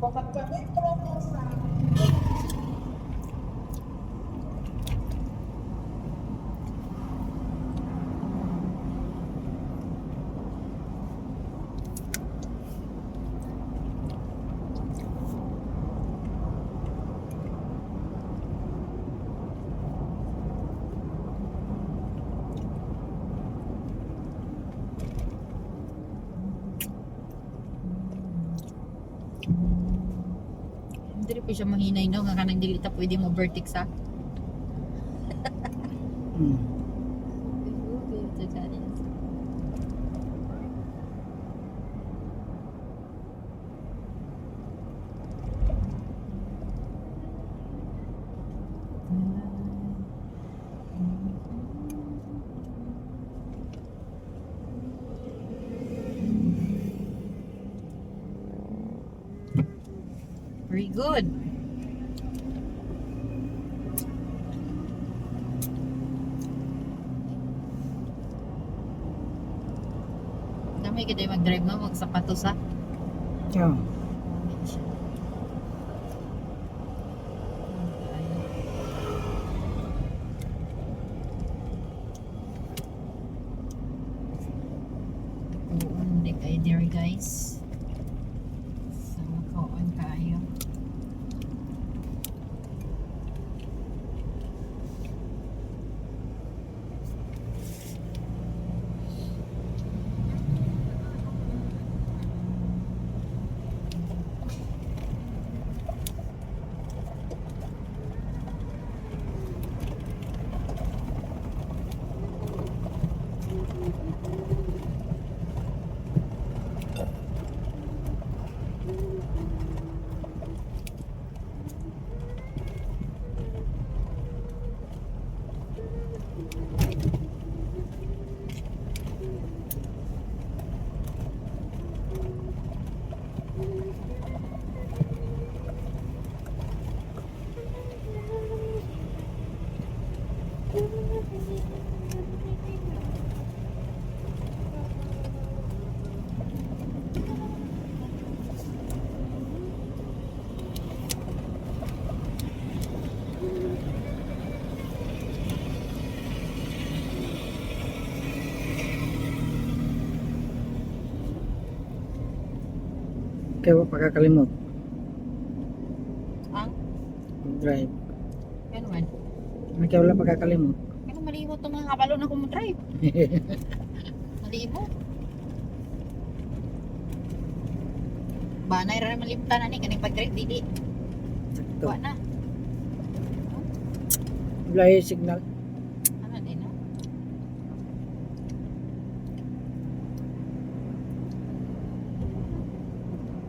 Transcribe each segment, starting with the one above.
Hindi rin po siya mahinay no, nga kanang dili ta pwede mo vertex ha. Hmm. Very good. Dami kita mag-drive no, mag-sapatos ha. Yeah. Kaya wa pagkakalimot. Ang? Drive. Ano man? Kaya wala pagkakalimot? Malimot itong mga kabalo na kung drive? Malimot. Banay ra naman limta na ni kaning pag-drive dili. Sakto. Wa na. Yung signal. Ano din no?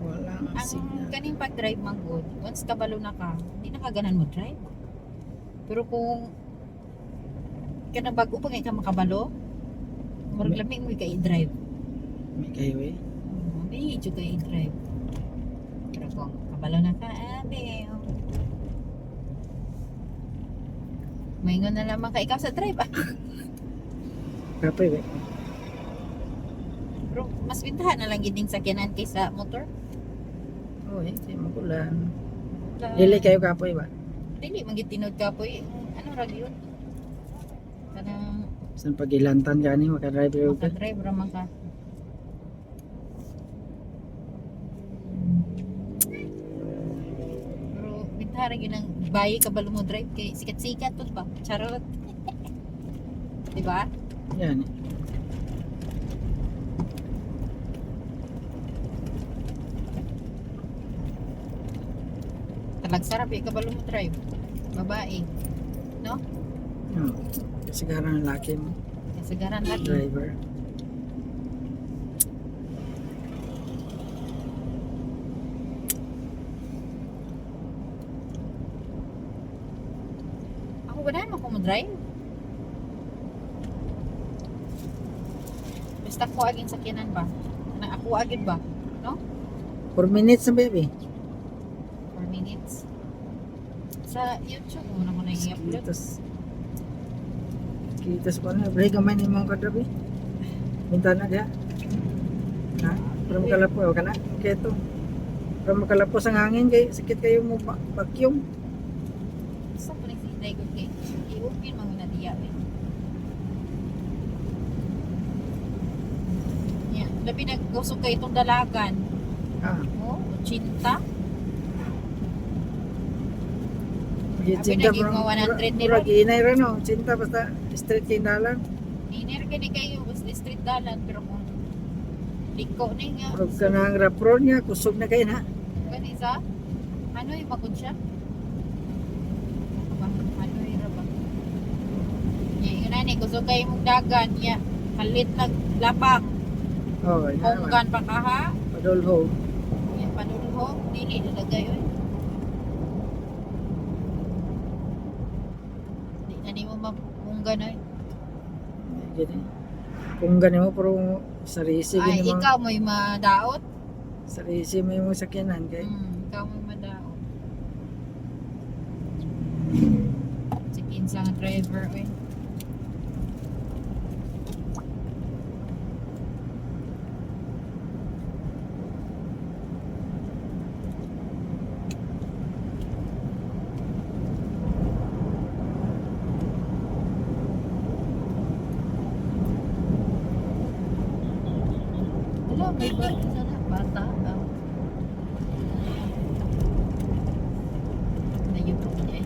Wala Ang signal. kaning pag-drive man good, once kabalo na ka, hindi na kaganan mo drive. Pero kung kana bago pa ngay ka makabalo, murag lami mo kay drive. May kayo eh. Hindi jud kay drive. Pero kung kabalo na ka, abe. Maingon na lamang ka ikaw sa drive. ah. Kapay eh. Pero mas bintahan na lang giding sakyanan kaysa motor. Oo eh. Di magulan. Dili kayo kapoy ba? Dili man gid tinod ka po eh. Ano ra yun? Saan pagilantan gani makadrive kayo ka? Maka-drive raman ka. Pero bintara yun ang bayi ka balo mo drive kay sikat-sikat to ba? Charot. diba? Yan eh. Talag sarap eh kabalo mo drive. Babae. Oo. Kasi garang ang laki mo. Kasagaran lagi. Driver. Ako ba mo mo drive? Basta ko agin sakyanan ba? Na ako agin ba? 4 minutes na baby. 4 minutes. Sa YouTube, muna ko na i-upload. Kitos pa na. Break gamay ni mong kadrabi. Minta na dia. Ha? Pero mo kalapo. Huwag ka na. Keto. Para makalapos ang hangin kay sakit kayo mo vacuum. Sa pa rin sinday ko kay i-open mga na diya. Yan, labi nagusog kay itong dalagan. Ah, Oh, 80. Cinta naging mga 100 nila. Murag inay ra no. Cinta basta straight kindalan. Iner ka di kayo sa street dalan pero kung liko ni nga. Murag ka na ang rapron niya kusog na kayo na. Kani sa ano yung bakod siya? Ano yung ba? Ya, yun na ni, gusto kayo mong dagan, ya. Kalit nag lapang, Oh, naman. honggan pa ka ha. Padulho. Ya, panulhog, dili nalagay yun. Di na ni mo yun. Gini. Kung gani mo pero sarisi Ay, mo. ikaw mo'y madaot. Sarisi mo yung sakyanan kay. Hmm, ikaw mo'y madaot. Si Kinsa nga driver, eh. Wala, may na, bata. Ah. Ayun po niya eh.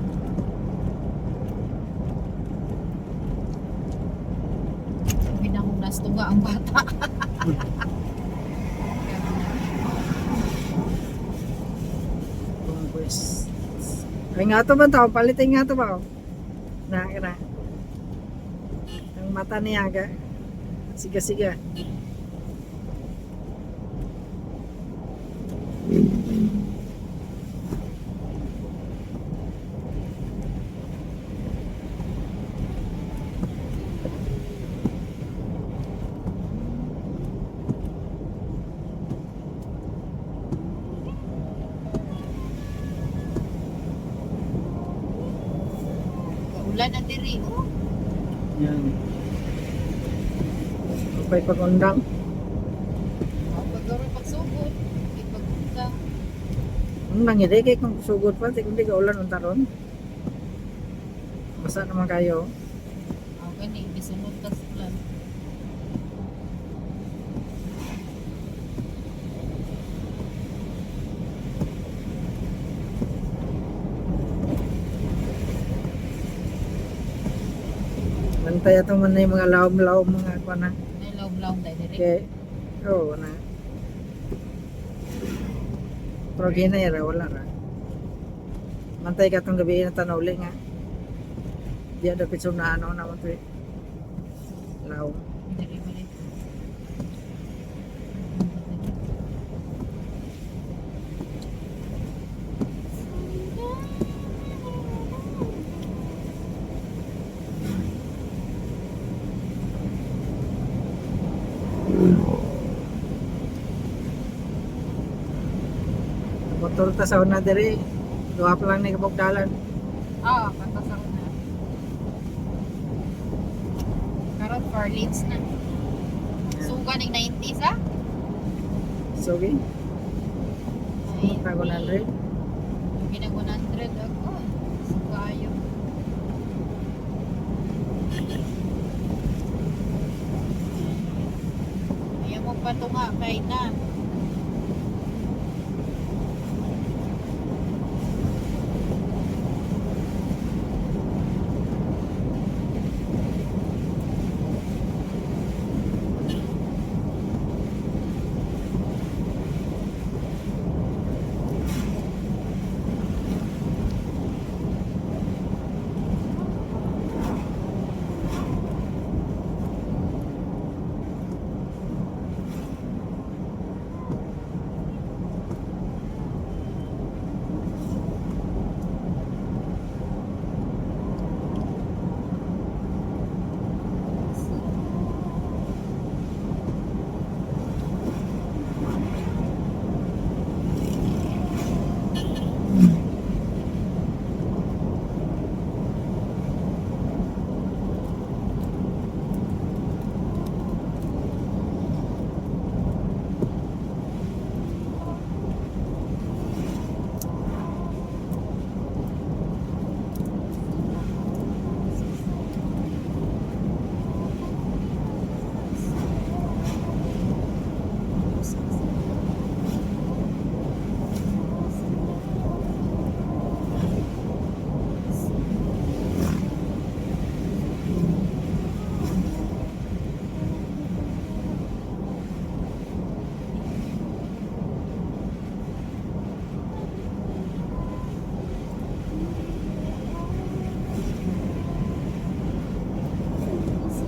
Na nastunga ang bata. Ay to ba tao? Palitin nga to ba? Na, na. Ang mata niya ga. Siga, siga. Ulan na diri. Oh. Yan. Kapay Ang nangidi kay kung sugod pa, kundi ka ulan ang taron. Basa naman kayo. Oh, gani. Bisunod tas ulan. Bantay ato man na yung mga lawom-lawom mga kwa na. May lawom-lawom tayo diri. Kay, oo na. Pero ginay ra, wala ra. Mantay ka itong gabi na tanawli nga. Di ada pitso na ano naman to eh. Law. Diri mo rin. Motor ta sa una diri. Duha pa lang ni kabugdalan. Ah, patas ako na. Karon for leads na. Suga ng 90s ah? So, okay. Ay, Tago na rin. Pinag 100 ako. Sugayo. Ayaw mo pa tunga kay na.